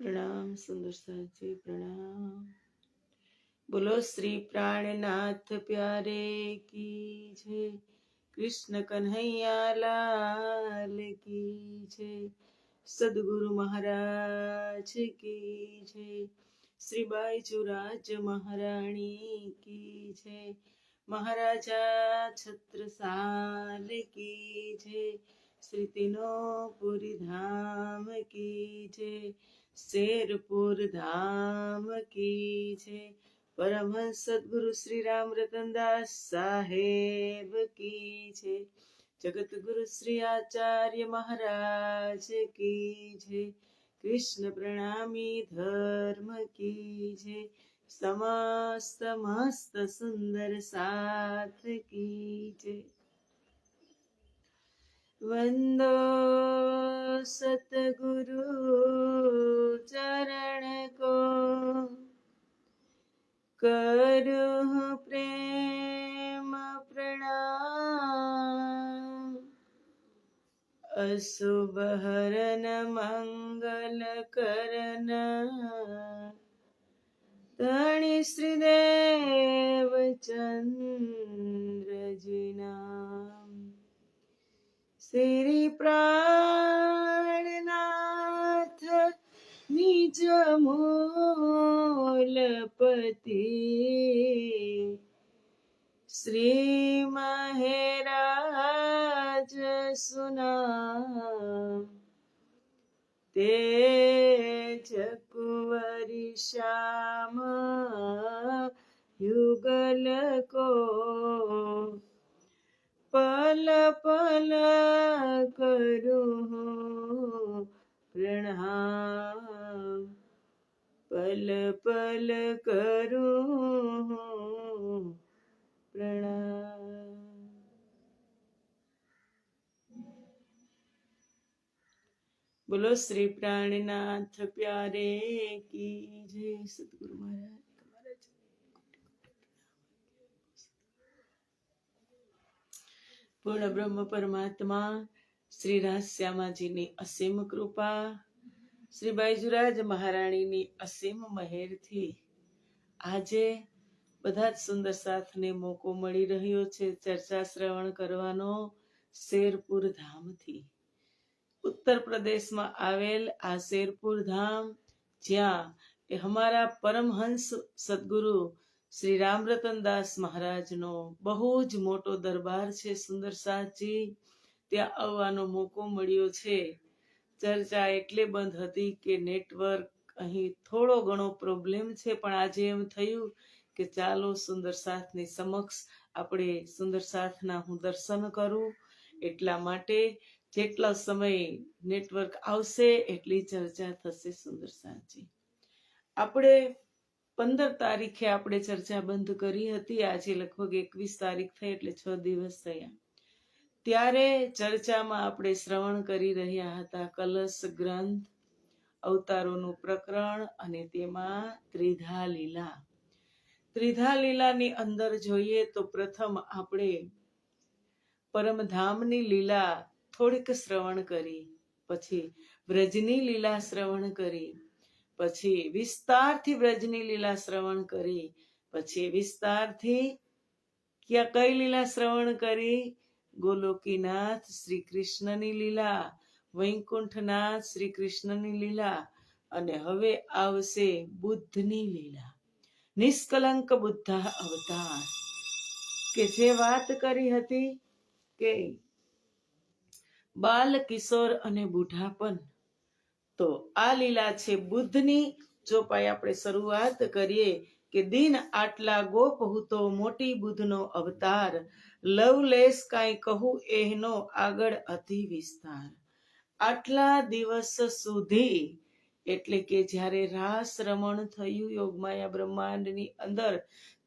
પ્રણામ, સુંદર સાજી પ્રણામ. બોલો, શ્રી પ્રાણનાથ પ્યારે કી છે કૃષ્ણ કન્હૈયા લાલ કી છે સદગુરુ મહારાજ કી છે શ્રી બાઈચુરાજ મહારાણી કી છે મહારાજા છત્રસાલ કી છે શ્રી તિનોપુરી ધામ કી છે શેરપુર ધામ કી છે. પરમહંસ સદગુરુ શ્રી રામ રતનદાસ સાહેબ કી છે. જગતગુરુ શ્રી આચાર્ય મહારાજ કી છે. કૃષ્ણ પ્રણામી ધર્મ કી છે. સમસ્ત મસ્ત સુંદર સાથ કી છે. સતગુરુ ચરણ કો. કરું પ્રેમ પ્રણામ. અશુભ હરન મંગલ કરન. ધણી શ્રીદેવ ચંદ્રજીના. શ્રી પ્રાણનાથ નિજ મૂલપતિ. શ્રી મહેરાજ સુના તે જકુવરી શ્યામ યુગલ કો પલ કરું પ્રણામ પલ પલ કરું પ્રણામ બોલો શ્રી પ્રાણનાથ પ્યારે કી જય સદગુરુ મહારાજ તમારા જય. પૂર્ણ બ્રહ્મ પરમાત્મા શ્રી રાશ્યામાજીની અસીમ કૃપા, શ્રી બાઈજુરાજ મહારાણીની અસીમ મહેરથી. આજે બધા જ સુંદર સાથને મોકો મળી રહ્યો છે ચર્ચા શ્રવણ કરવાનો શેરપુર ધામથી. ઉત્તર પ્રદેશમાં આવેલ આ શેરપુર ધામ જ્યાં એ હમારા પરમહંસ સદગુરુ શ્રી રામરતનદાસ મહારાજનો બહુ જ મોટો દરબાર છે, સુંદર સાહજી ત્યાં આવવાનો મોકો મળ્યો છે. ચર્ચા એટલે બંધ હતી કે નેટવર્ક અહીં થોડો ઘણો પ્રોબ્લેમ છે, પણ આજે એમ થયું કે ચાલો સુંદર સાથની સમક્ષ આપણે સુંદર સાથના હું દર્શન કરું. એટલા માટે જેટલા સમય નેટવર્ક આવશે, એટલી ચર્ચા થશે સુંદર સાચી. આપણે પંદર તારીખે આપણે ચર્ચા બંધ કરી હતી. આજે લગભગ એકવીસ તારીખ થઈ એટલે છ દિવસ થયા. ત્યારે ચર્ચામાં આપણે શ્રવણ કરી રહ્યા હતા. કલશ ગ્રંથ, અવતારોનું પ્રકરણ અને તેમાં ત્રિધા લીલા. ત્રિધા લીલાની અંદર જોઈએ તો પ્રથમ આપણે પરમધામની લીલા થોડીક શ્રવણ કરી. પછી વ્રજની લીલા શ્રવણ કરી. પછી વિસ્તારથી વ્રજની લીલા શ્રવણ કરી, પછી વિસ્તારથી ક્યાં કઈ લીલા શ્રવણ કરી? ગોલોકીનાથ શ્રી કૃષ્ણની લીલા, વૈકુંઠનાથ શ્રી કૃષ્ણની લીલા અને હવે આવશે બુદ્ધની લીલા. નિષ્કલંક બુદ્ધ અવતાર. કે જે વાત કરી હતી કે બાલ કિશોર અને બુઢાપન તો આ લીલા છે બુદ્ધની. જો પાઈ આપણે શરૂઆત કરીએ કે દિન આટલા ગોપ હુતો મોટી બુદ્ધનો અવતાર. લવલેસ કાંઈ કહું એનો આગળ અતિ વિસ્તાર. આટલા દિવસ સુધી, એટલે કે જ્યારે રાસ રમણ થયું યોગમાયા બ્રહ્માંડની અંદર,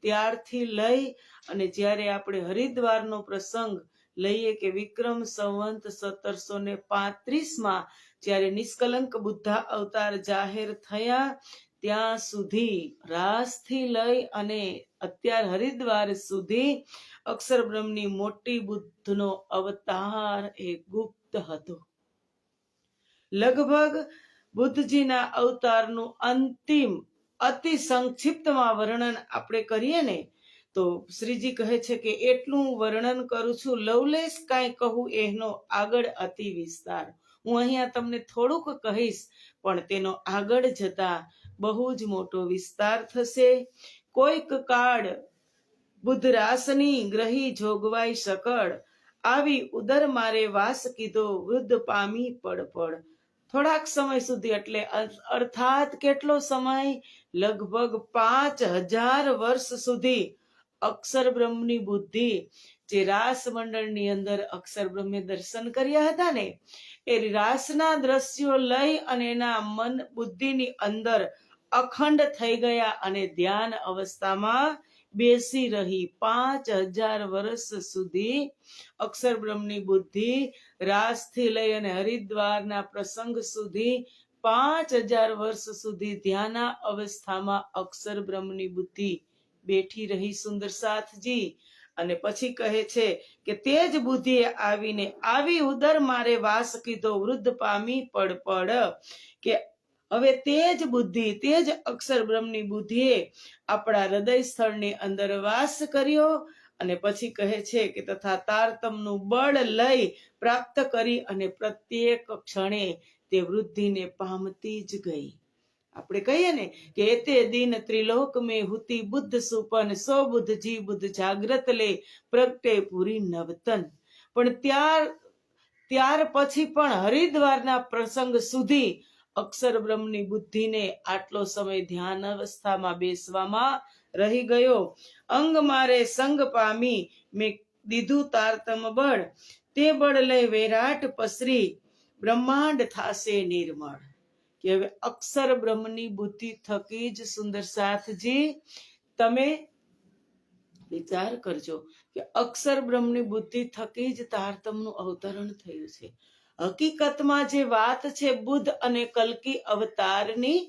ત્યારથી લઈ અને જ્યારે આપણે હરિદ્વારનો પ્રસંગ લઈએ કે વિક્રમ સંવંત સત્તરસો ને પાંત્રીસમાં જ્યારે નિષ્કલંક બુદ્ધા અવતાર જાહેર થયા, ત્યાં સુધી રાસથી લઈ અને અત્યાર હરિદ્વાર સુધી અક્ષર બ્રહ્મની મોટી બુદ્ધનો અવતાર એ ગુપ્ત હતો. લગભગ બુદ્ધજીના અવતારનું અંતિમ અતિ સંક્ષિપ્તમાં વર્ણન આપણે કરીએ ને, તો શ્રીજી કહે છે કે એટલું વર્ણન કરું છું લવલેસ કાંઈ કહું એનો આગળ અતિ વિસ્તાર. હું અહીંયા તમને થોડુંક કહીશ, પણ તેનો આગળ જતા બહુ જ મોટો વિસ્તાર થશે. કોઈક કાળ બુદ્ધરાસની ગ્રહી જોગવાઈ સકળ આવી ઉદર મારે વાસ કીધો, વૃદ્ધ પામી પડપડ થોડાક સમય સુધી એટલે અર્થાત કેટલો સમય? લગભગ પાંચ હજાર વર્ષ સુધી. અક્ષર બ્રહ્મની બુદ્ધિ, જે રાસ મંડળની અંદર અક્ષર બ્રહ્મે દર્શન કર્યા હતા ને એ રાસના દ્રશ્યો લઈ અને એના મન બુદ્ધિની અંદર અખંડ થઈ ગયા અને ધ્યાન અવસ્થામાં બેસી રહી. પાંચ હજાર વર્ષ સુધી અક્ષર બ્રહ્મની બુદ્ધિ રાસથી લઈ અને હરિદ્વારના પ્રસંગ સુધી પાંચ હજાર વર્ષ સુધી ધ્યાના અવસ્થામાં અક્ષર બ્રહ્મની બુદ્ધિ બેઠી રહી. સુંદર સાથજી અને પછી કહે છે કે તે જ બુદ્ધિએ આવીને આવી ઉદર મારે વાસ કીધો, વૃદ્ધ પામી પડ પડ કે હવે તે જ બુદ્ધિ તે જ અક્ષર બ્રહ્મની બુદ્ધિએ આપણા હૃદય સ્થળની અંદર વાસ કર્યો અને પછી કહે છે કે તથા તારતમનું બળ લઈ પ્રાપ્ત કરી અને પ્રત્યેક ક્ષણે તે વૃદ્ધિને પામતી જ ગઈ. આપણે કહીએ ને કે એતે દિન ત્રિલોક મે હુતિ બુદ્ધ સુપન, સો બુદ્ધ જી બુદ્ધ જાગ્રત લે, પ્રગટે પૂરી નવતન. પણ ત્યાર ત્યાર પછી પણ હરિદ્વારના પ્રસંગ સુધી અક્ષર બ્રહ્મની બુદ્ધિને આટલો સમય ધ્યાન અવસ્થામાં બેસવામાં રહી ગયો. અંગ મારે સંગ પામી, મેં દીધું તારતમ બળ. તે બળ લઈ વૈરાટ પસરી, બ્રહ્માંડ થાશે નિર્મળ. કે હવે અક્ષર બ્રહ્મની બુદ્ધિ થકી જ સુંદર સાથજી, તમે વિચાર કરજો કે અક્ષર બ્રહ્મની બુદ્ધિ થકી જ તારતમનું અવતરણ થયું છે. હકીકતમાં જે વાત છે બુદ્ધ અને કલ્કી અવતારની,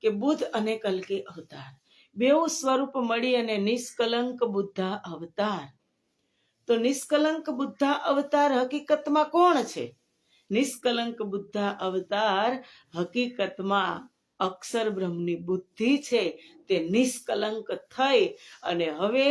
કે બુદ્ધ અને કલ્કી અવતાર. બેઉ સ્વરૂપ મળી અને નિષ્કલંક બુદ્ધા અવતાર. તો નિષ્કલંક બુદ્ધા અવતાર હકીકતમાં કોણ છે? નિષ્કલંક બુદ્ધા અવતાર હકીકતમાં અક્ષર બ્રહ્મની બુદ્ધિ છે, તે નિષ્કલંક થઈ અને હવે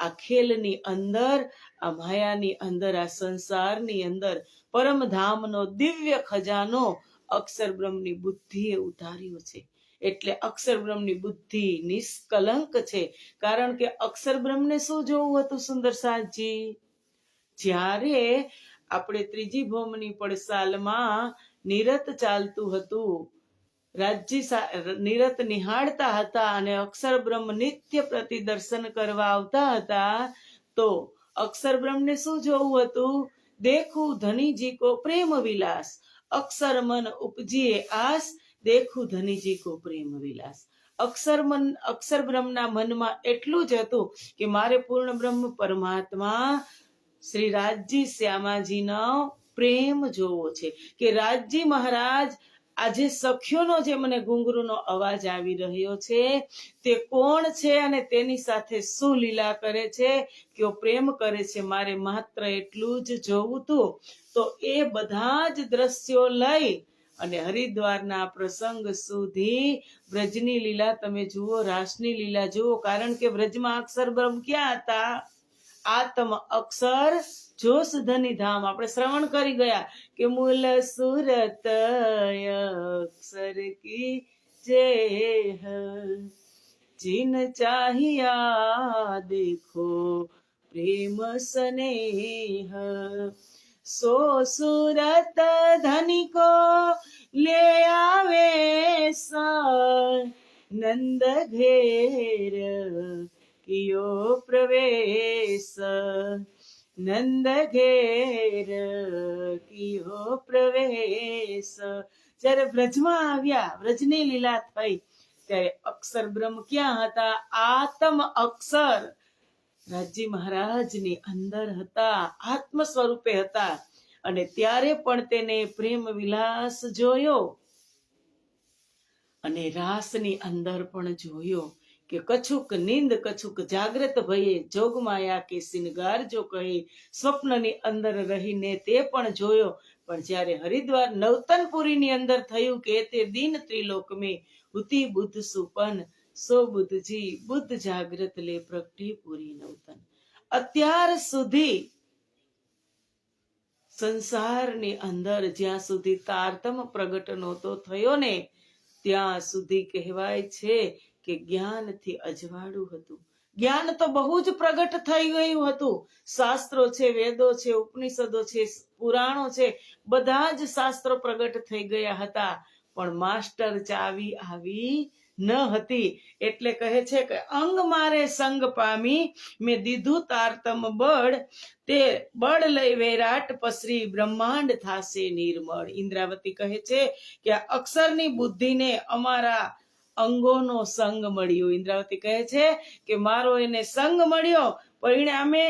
આ ખેલની અંદર, આ માયાની અંદર, આ સંસારની અંદર પરમધામનો દિવ્ય ખજાનો અક્ષર બ્રહ્મની બુદ્ધિએ ઉતાર્યો છે. એટલે અક્ષર બ્રહ્મની બુદ્ધિ નિષ્કલંક છે. કારણ કે અક્ષર બ્રહ્મને શું જોવું હતું સુંદર સાહજી? જ્યારે આપણે ત્રીજી ભૌમની પડસાલમાં નિરત ચાલતું હતું. રાજ્ય નિરત નિહાળતા હતા અને અક્ષર બ્રહ્મ નિત્ય પ્રતિ દર્શન કરવા આવતા હતા. તો અક્ષર બ્રહ્મને શું જોવું હતું? દેખું ધનીજી કો પ્રેમ વિલાસ. અક્ષર મન ઉપજીએ આસ, દેખું ધનીજી કો પ્રેમ વિલાસ. અક્ષર મન અક્ષર બ્રહ્મના મનમાં એટલું જ હતું કે મારે પૂર્ણ બ્રહ્મ પરમાત્મા શ્રી રાજજી શ્યામાજીનો પ્રેમ જોવો છે કે રાજજી મહારાજ આજે સખ્યોનો જે મને ઘુંઘરૂનો અવાજ આવી રહ્યો છે, તે કોણ છે અને તેની સાથે શું લીલા કરે છે કેવો પ્રેમ કરે છે, મારે માત્ર એટલું જ જોવું તું. તો એ બધા જ દ્રશ્યો લઈ અને હરિદ્વારના પ્રસંગ સુધી વ્રજની લીલા તમે જુઓ, રાસની લીલા જુઓ, કારણ કે વ્રજમાં અક્ષર બ્રહ્મ ક્યાં હતા? आत्म अक्षर जोश धनी धाम अपने श्रवण कर गया कि मूल सूरत अक्षर की जय जिन चाहिया देखो प्रेम सने सो सूरत धनी को ले आवे सा नंद घेर કયો પ્રવેશ. નંદ ઘેર કિયો પ્રવેશ. જ્યારે વ્રજમાં આવ્યા, વ્રજની લીલા થઈ, ત્યારે અક્ષર બ્રહ્મ ક્યાં હતા? આત્મ અક્ષર. રાજી મહારાજની અંદર હતા, આત્મ સ્વરૂપે હતા. અને ત્યારે પણ તેને પ્રેમ વિલાસ જોયો. અને રાસની અંદર પણ જોયો. કે કછુક નિંદ, કછુક જાગ્રત ભયે જોગમાયા કે સિનગાર જો કહે. સ્વપ્નની અંદર રહીને તે પણ જોયો, પણ જ્યારે હરિદ્વાર નવતનપુરીની અંદર થયું કે તે દિન ત્રિલોક મેં હુતી બુદ્ધ સુપન, સો બુદ્ધજી બુદ્ધ જાગ્રત લે પ્રગટી પૂરી નવતન. અત્યાર સુધી સંસારની અંદર જ્યાં સુધી તારતમ પ્રગટ નહોતો થયો ને ત્યાં સુધી કહેવાય છે કે જ્ઞાનથી અજવાળું હતું. જ્ઞાન તો બહુ જ પ્રગટ થઈ ગયું હતું. શાસ્ત્રો છે, વેદો છે, ઉપનિષદો છે, પુરાણો છે, બધા જ શાસ્ત્રો પ્રગટ થઈ ગયા હતા. પણ માસ્ટર ચાવી આવી ન હતી. એટલે કહે છે કે, અંગ મારે સંગ પામી, મેં દીધું તારતમ બળ. તે બળ લઈ વૈરાટ, પસરી બ્રહ્માંડ થાશે નિર્મળ. ઇન્દ્રાવતી કહે છે કે, અક્ષરની બુદ્ધિને અમારા અંગોનો સંગ મળ્યો. ઇન્દ્રાવતી કહે છે કે મારો એને સંગ મળ્યો, પરિણામે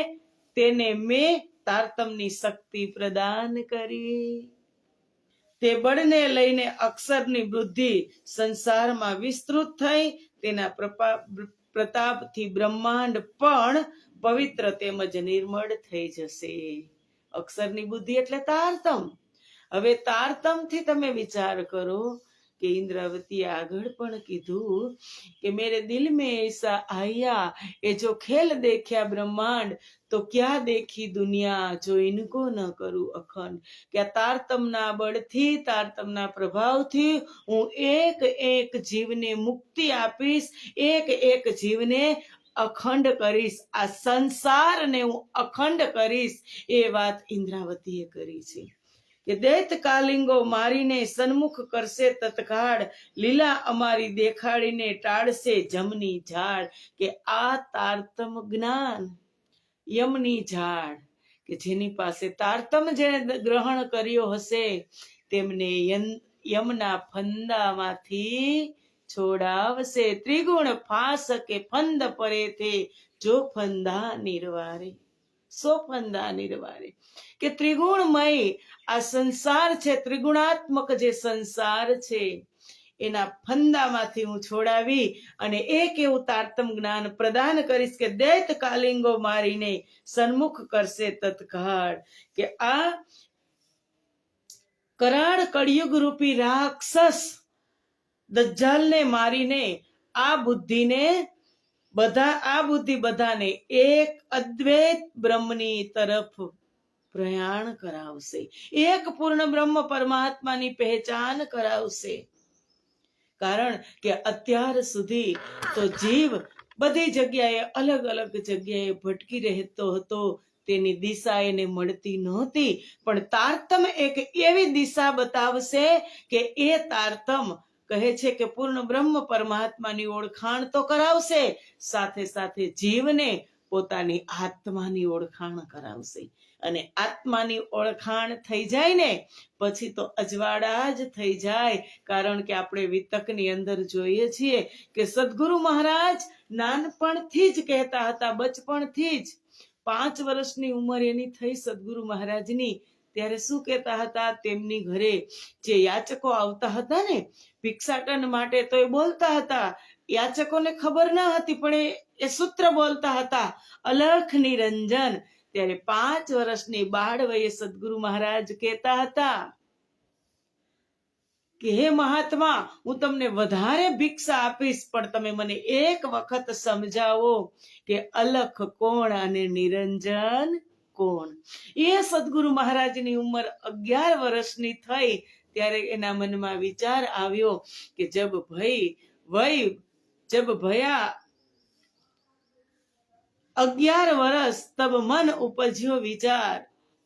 તેને મેં તારતમની શક્તિ પ્રદાન કરી. તે બળને લઈને અક્ષરની વૃદ્ધિ સંસારમાં વિસ્તૃત થઈ. તેના પ્રતાપથી બ્રહ્માંડ પણ પવિત્ર તેમજ નિર્મળ થઈ જશે. અક્ષરની બુદ્ધિ એટલે તારતમ. હવે તારતમથી તમે વિચાર કરો કે ઇન્દ્રાવતીએ આગળ પણ કીધું કે, મેરે દિલ મેં એસા આયા, એ જો ખેલ દેખ્યા બ્રહ્માંડ, તો ક્યાં દેખી દુનિયા, જો ઇનકો ન કરું અખંડ? કે આ તારતમના બળથી તારતમના પ્રભાવથી હું એક એક જીવને મુક્તિ આપીશ, એક એક જીવને અખંડ કરીશ, આ સંસારને હું અખંડ કરીશ. એ વાત ઇન્દ્રાવતીએ કરી છે. કે દૈત કાલિંગો મારીને સન્મુખ કરશે તત્કાળ, લીલા અમારી દેખાડીને ટાળશે જમની ઝાડ કે આ તારતમ જ્ઞાન યમની ઝાડ કે જેની પાસે તારતમ જેણે ગ્રહણ કર્યો હશે, તેમને યમના ફંદામાંથી છોડાવશે. ત્રિગુણ ફાસ કે ફંદ પરે તે, જો ફંદા નિર્વારે. સો ફંદા નિર્વારે કે ત્રિગુણમય આ સંસાર છે, ત્રિગુણાત્મક જે સંસાર છે, એના ફંદામાંથી હું છોડાવી અને એક એવું તારતમ જ્ઞાન પ્રદાન કરીશ કે દૈત કાલિંગો મારીને સન્મુખ કરશે તત્કાળ, કે આ કરાળ કળિયુગ રૂપી રાક્ષસ દજ્જાલને મારીને આ બુદ્ધિને બધા આ બુદ્ધિ બધાને એક અદ્વૈત બ્રહ્મની તરફ પ્રયાણ કરાવશે. એક પૂર્ણ બ્રહ્મ પરમાત્માની પહેચાન કરાવશે. કારણ કે અત્યાર સુધી તો જીવ બધી જગ્યાએ અલગ અલગ જગ્યાએ ભટકી રહેતો હતો. તેની દિશા એને મળતી નહોતી. પણ તારતમ એક એવી દિશા બતાવશે કે એ તારતમ કહે છે કે પૂર્ણ બ્રહ્મ પરમાત્માની ઓળખાણ તો કરાવશે, સાથે સાથે જીવને પોતાની આત્માની ઓળખાણ કરાવશે. અને આત્માની ઓળખાણ થઈ જાય ને, પછી તો અજવાળા જ થઈ જાય. કારણ કે આપણે વિતકની અંદર જોઈએ છીએ કે સદગુરુ મહારાજ નાનપણથી જ કહેતા હતા, બચપણથી જ. પાંચ વર્ષની ઉંમર એની થઈ સદગુરુ મહારાજની. ત્યારે શું કહેતા હતા? તેમની ઘરે જે યાચકો આવતા હતા ને, ભિક્ષાટન માટે તો એ બોલતા હતા. યાચકોને ખબર ન હતી, પણ એ- સૂત્ર બોલતા હતા, અલખ નિરંજન. ત્યારે પાંચ વર્ષની બાળ વયે સદગુરુ મહારાજ કહેતા હતા, કે હે મહાત્મા, હું તમને વધારે ભિક્ષા આપીશ, પણ તમે મને એક વખત સમજાવો કે અલખ કોણ અને નિરંજન? કોણ? એ સદગુરુ મહારાજની ઉંમર અગિયાર વર્ષની થઈ ત્યારે એના મનમાં વિચાર આવ્યો કે જબ ભય વય જબ ભયા અગિયાર વર્ષ તબ મન ઉપજ્યો વિચાર.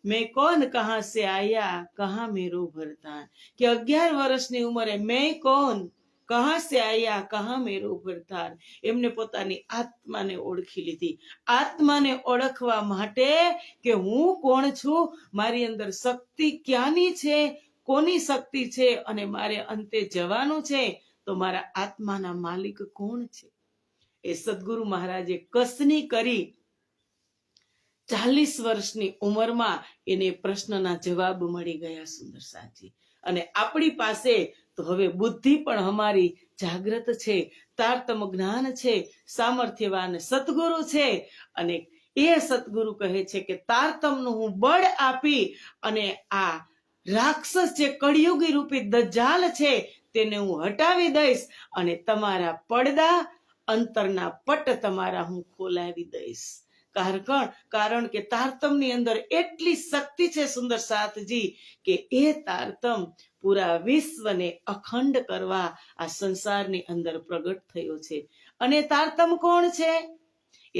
મેં કોણ કહા સે આયા, કહા મેરો ભરતા કે અગિયાર વર્ષની ઉંમરે મેં કોણ કહાં સે આયા કહા મેરો ભરતાન એમને પોતાની આત્માને ઓળખી લીધી. આત્માને ઓળખવા માટે કે હું કોણ છું? મારી અંદર શક્તિ ક્યાંની છે? કોની શક્તિ છે? અને મારે અંતે જવાનું છે? તો મારા આત્માના માલિક કોણ છે? એ સદગુરુ મહારાજે કસની કરી. ચાલીસ વર્ષની ઉંમરમાં એને પ્રશ્નના જવાબ મળી ગયા સુંદર સાચી અને આપણી પાસે તો હવે બુદ્ધિ પણ અમારી જાગ્રત છે તારતમ જ્ઞાન છે, સામર્થ્યવાન સદગુરુ છે. અને એ સદગુરુ કહે છે કે તારતમનું હું બળ આપી અને આ રાક્ષસ જે કળિયુગી રૂપી દજાલ છે તેને હું હટાવી દઈશ અને તમારા પડદા અંતરના પટ તમારા હું ખોલાવી દઈશ. કારણ કારણ કે તારતમની અંદર એટલી શક્તિ છે સુંદર સાથજી કે એ તારતમ પૂરા વિશ્વને અખંડ કરવા આ સંસારની અંદર પ્રગટ થયો છે. અને તારતમ કોણ છે?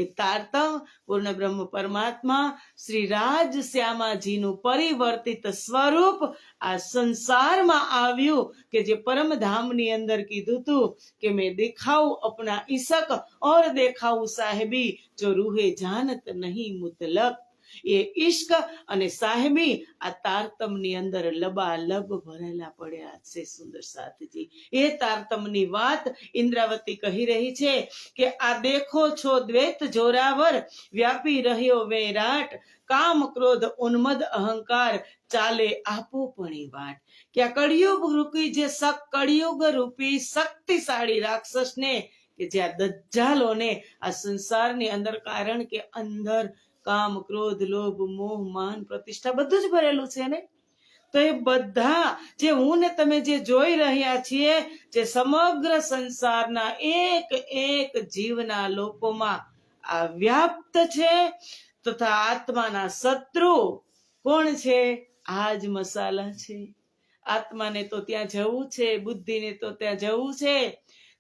એ તારતમ પૂર્ણ બ્રહ્મ પરમાત્મા શ્રી રાજ શ્યામાજીનું પરિવર્તિત સ્વરૂપ આ સંસારમાં આવ્યું કે જે પરમધામની અંદર કીધું તું કે મેં દેખાઉ અપના ઈશક ઓર દેખાઉ સાહેબી, જો રૂહે જાનત નહીં મુતલક. એ ઈશ્ક અને સાહેબી આ તારતમની અંદર લબાલબ ભરેલા પડ્યા છે સુંદર સાથજી એ તારતમની વાત ઇન્દ્રાવતી કહી રહી છે કે, આ દેખો છો દ્વૈત જોરાવર, વ્યાપી રહ્યો વૈરાટ, કામ ક્રોધ, ઉન્મદ અહંકાર, ચાલે આપો પણી વાટ. કે આ કળિયુગ રૂપી જે સક કળિયુગ રૂપી શક્તિશાળી રાક્ષસને કે જે આ દજ્જાલોને આ સંસારની અંદર કારણ કે અંદર કામ, ક્રોધ, લોભ, મોહ, માન, પ્રતિષ્ઠા બધું જ ભરેલું છે ને? તો એ બધા જે હું ને તમે જે જોઈ રહ્યા છીએ, જે સમગ્ર સંસારના એક એક જીવના લોકોમાં આ વ્યાપ્ત છે, તથા આત્માના શત્રુ કોણ છે? આ જ મસાલા છે. આત્માને તો ત્યાં જવું છે, બુદ્ધિને તો ત્યાં જવું છે.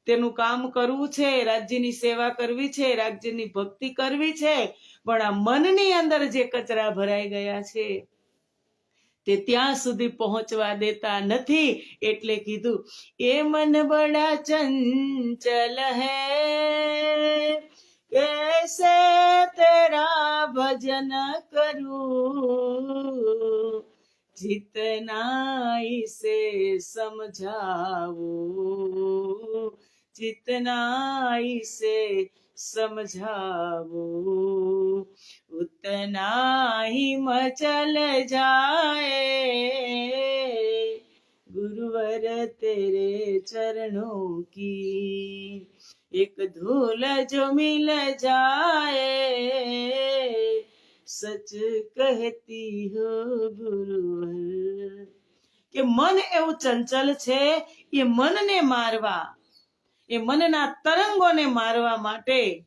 તેનું કામ કરવું છે, રાજ્યની સેવા કરવી છે, રાજ્યની ભક્તિ કરવી છે. પણ આ મનની અંદર જે કચરા ભરાઈ ગયા છે, તે ત્યાં સુધી પહોંચવા દેતા નથી. એટલે કીધું, એ મન બડા ચંચલ હે, કેસે તેરા ભજન કરું? જીતના ઈસે સમજાવું? જીતના ઈસે समझाऊं उतना ही मचल जाए गुरुवर तेरे चरणों की एक धूल जो मिल जाए सच कहती हो ગુરુવર કે મન એવું ચંચલ છે એ મનને મારવા એ મનના તરંગોને મારવા માટે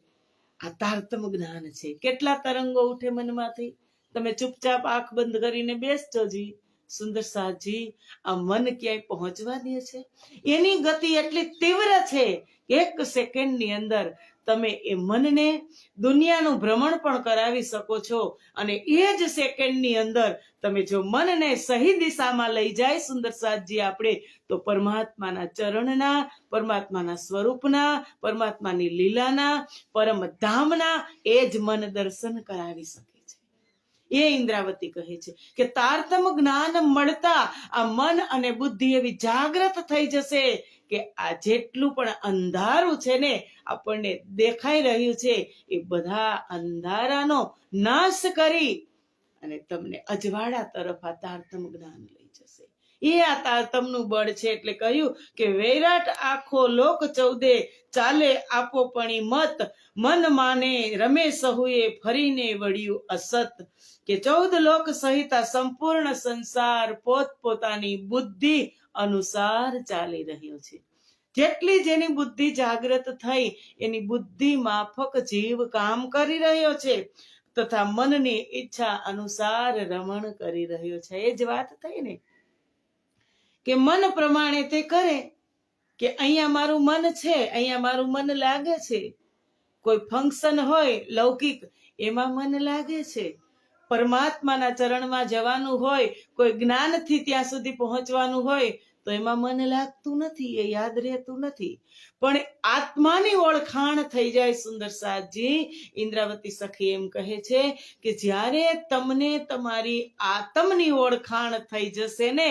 આ તારતમ જ્ઞાન છે. કેટલા તરંગો ઉઠે મનમાંથી? તમે ચૂપચાપ આંખ બંધ કરીને બેસજો જી. સુંદર સાહજી આ મન ક્યાંય પહોંચવા દે છે? એની ગતિ એટલી તીવ્ર છે એક એક સેકન્ડની અંદર તમે એ મનને દુનિયાનું ભ્રમણ પણ કરાવી શકો છો. અને એ જ સેકન્ડની અંદર તમે જો મનને સહી દિશામાં લઈ જાય, સુંદર સાતજી આપણે, તો પરમાત્માના ચરણના, પરમાત્માના સ્વરૂપના, પરમાત્માની લીલાના, પરમ ધામના, એ જ મન દર્શન કરાવી શકે છે. એ ઇન્દ્રાવતી કહે છે કે તારતમ જ્ઞાન મળતા આ મન અને બુદ્ધિ એવી જાગ્રત થઈ જશે. કે આ જેટલું પણ અંધારું છે ને આપણને દેખાઈ રહ્યું છે, એ બધા અંધારાનો નાશ કરી અને તમને અજવાળા તરફ આ તારતમ જ્ઞાન લઈ જશે. એ આ તારતમનું બળ છે એટલે કહ્યું કે વૈરાટ આખો લોક ચૌદે ચાલે આપો પણી મત. મન માને રમે સહુએ ફરીને વળ્યું અસત. કે ચૌદ લોક સહિત સંપૂર્ણ સંસાર પોતપોતાની બુદ્ધિ અનુસાર ચાલી રહ્યો છે. જેટલી જેની બુદ્ધિ જાગૃત થઈ, એની બુદ્ધિ માફક જીવ કામ કરી રહ્યો છે તથા મનની ઈચ્છા અનુસાર રમણ કરી રહ્યો છે. એ જ વાત થઈ ને? કે મન પ્રમાણે તે કરે, કે અહીંયા મારું મન છે, અહીંયા મારું મન લાગે છે. કોઈ ફંક્શન હોય, લૌકિક, એમાં મન લાગે છે. પરમાત્માના ચરણમાં જવાનું હોય, કોઈ જ્ઞાનથી ત્યાં સુધી પહોંચવાનું હોય, તો એમાં મન લાગતું નથી, એ યાદ રહેતું નથી. પણ આત્માની ઓળખાણ થઈ જાય સુંદર સાતજી ઇન્દ્રાવતી સખી એમ કહે છે કે જ્યારે તમને તમારી આત્મની ઓળખાણ થઈ જશે ને,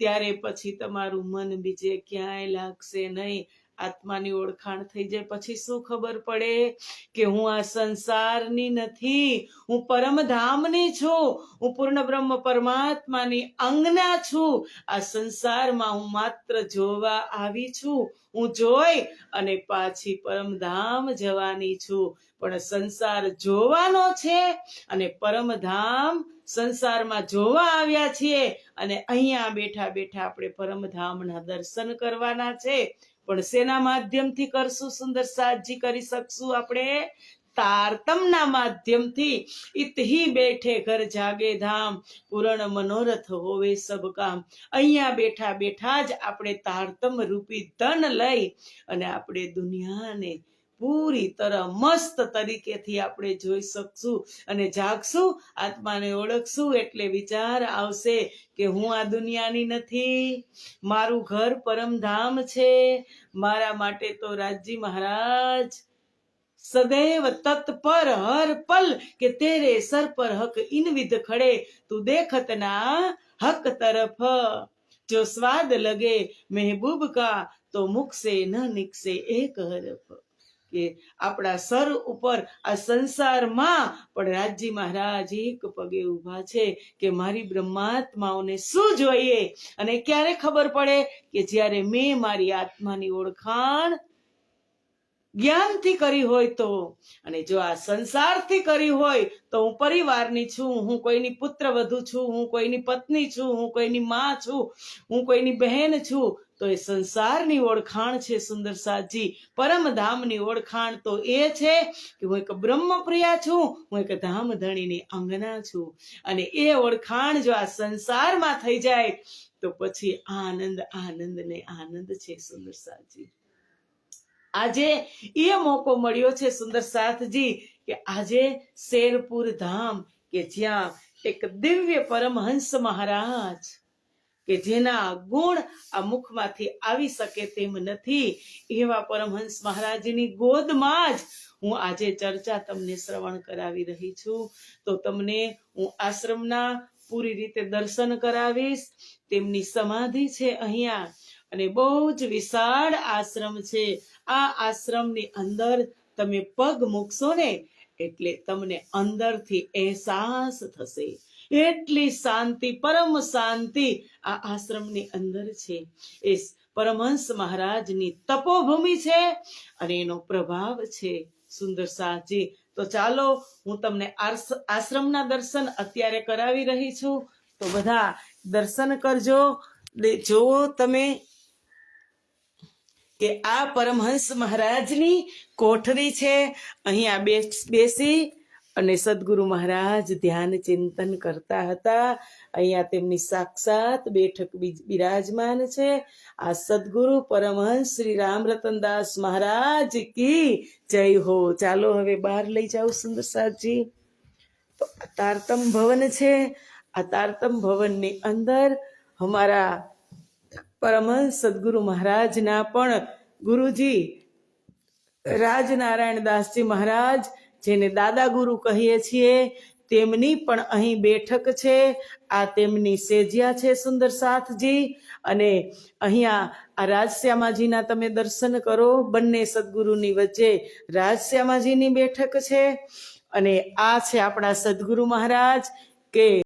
ત્યારે પછી તમારું મન બીજે ક્યાંય લાગશે નહીં. આત્માની ઓળખાણ થઈ જાય. પછી શું ખબર પડે કે હું આ સંસારની નથી. હું પરમધામની છું. હું પૂર્ણ બ્રહ્મ પરમાત્માની અંગના છું. આ સંસારમાં હું માત્ર જોવા આવી છું. હું જોઈ અને પાછી પરમધામ જવાની છું. પણ સંસાર જોવાનો છે અને પરમધામ સંસારમાં જોવા આવ્યા છીએ. અને અહીંયા બેઠા બેઠા આપણે પરમધામના દર્શન કરવાના છે. પણ શેના માધ્યમથી કરશું? સુંદર સાજી કરી શકશું આપણે? તારતમના માધ્યમથી. ઇતહી બેઠે ઘર જાગે ધામ. પૂરણ મનોરથ હોવે સબ કામ. અહીંયા બેઠા બેઠા જ આપણે તારતમ રૂપી ધન લઈ અને આપણે દુનિયાને પૂરી તરહ મસ્ત તરીકેથી આપણે જોઈ શકશું અને જાગશું, આત્માને ઓળખશું એટલે વિચાર આવશે કે હું આ દુનિયાની નથી. મારું ઘર પરમધામ છે. મારા માટે તો રાજજી મહારાજ, સદૈવ તત્પર હર પલ કે તેરે સર પર હક ઇન વિધ ખડે, તું દેખત ના હક તરફ. જો સ્વાદ લગે મહેબૂબ કા, તો મુખ ન નિકસે એક હરફ. કે આપણા સર ઉપર આ સંસારમાં પણ રાજજી મહારાજ એક પગે ઊભા છે કે મારી બ્રહ્માત્માઓને શું જોઈએ? અને ક્યારે ખબર પડે કે જ્યારે મેં મારી આત્માની ઓળખાણ જ્ઞાનથી કરી હોય તો, અને જો આ સંસારથી કરી હોય તો હું પરિવારની છું, હું કોઈની પુત્ર વધુ છું, હું કોઈની પત્ની છું, હું કોઈની માં છું, હું કોઈની બહેન છું, તો એ સંસારની ઓળખાણ છે સુંદર સાજી પરમધામની ઓળખાણ તો એ છે કે હું એક બ્રહ્મપ્રિયા છું, હું એક ધામધણીની અંગના છું. અને એ ઓળખાણ જો આ સંસારમાં થઈ જાય, તો પછી આનંદ આનંદ ને આનંદ છે સુંદર સાજી આજે એ મોકો મળ્યો છે સુંદર સાથજી કે આજે શેરપુર ધામ કે જ્યાં એક દિવ્ય પરમહંસ મહારાજ કે જેના ગુણ આ મુખમાંથી આવી શકે તેમ નથી, એવા પરમહંસ મહારાજની ગોદમાં જ હું આજે ચર્ચા તમને શ્રવણ કરાવી રહી છું. તો તમને હું આશ્રમના પૂરી રીતે દર્શન કરાવીશ, તેમની સમાધિ છે અહીંયા અને બહુ જ વિશાળ આશ્રમ છે. આ આશ્રમની અંદર તમે પગ મૂકશો ને એટલે તમને અંદરથી અહેસાસ થશે. એટલી શાંતિ, પરમ શાંતિ આ આશ્રમની અંદર છે. એ પરમહંસ મહારાજની તપોભૂમિ છે અને એનો પ્રભાવ છે. સુંદર શાહજી, તો ચાલો હું તમને આશ્રમના દર્શન અત્યારે કરાવી રહી છું. તો બધા દર્શન કરજો. જોવો તમે કે આ પરમહંસ મહારાજની કોઠરી છે. અહીંયા બેસ- બેસી અને સદગુરુ મહારાજ ધ્યાન ચિંતન કરતા હતા. અહીંયા તેમની સાક્ષાત બેઠક બિરાજમાન છે. આ સદગુરુ પરમહંસ શ્રી રામ રતનદાસ મહારાજ કી જય હો. ચાલો હવે બહાર લઈ જાઓ સુંદર સાજી તો આ તારતમ ભવન છે. આ તારતમ ભવનની અંદર અમારા પરમહંસ સદગુરુ મહારાજના પણ ગુરુજી રાજનારાયણ દાસજી મહારાજ, જેને દાદા ગુરુ કહીએ છીએ, તેમની પણ અહીં બેઠક છે. આ તેમની સેજિયા છે સુંદર સાથજી. અને અહીંયા આ રાજશ્યામાજીના તમે દર્શન કરો. બંને સદગુરુની વચ્ચે રાજશ્યામાજીની બેઠક છે. અને આ છે આપણા સદગુરુ મહારાજ કે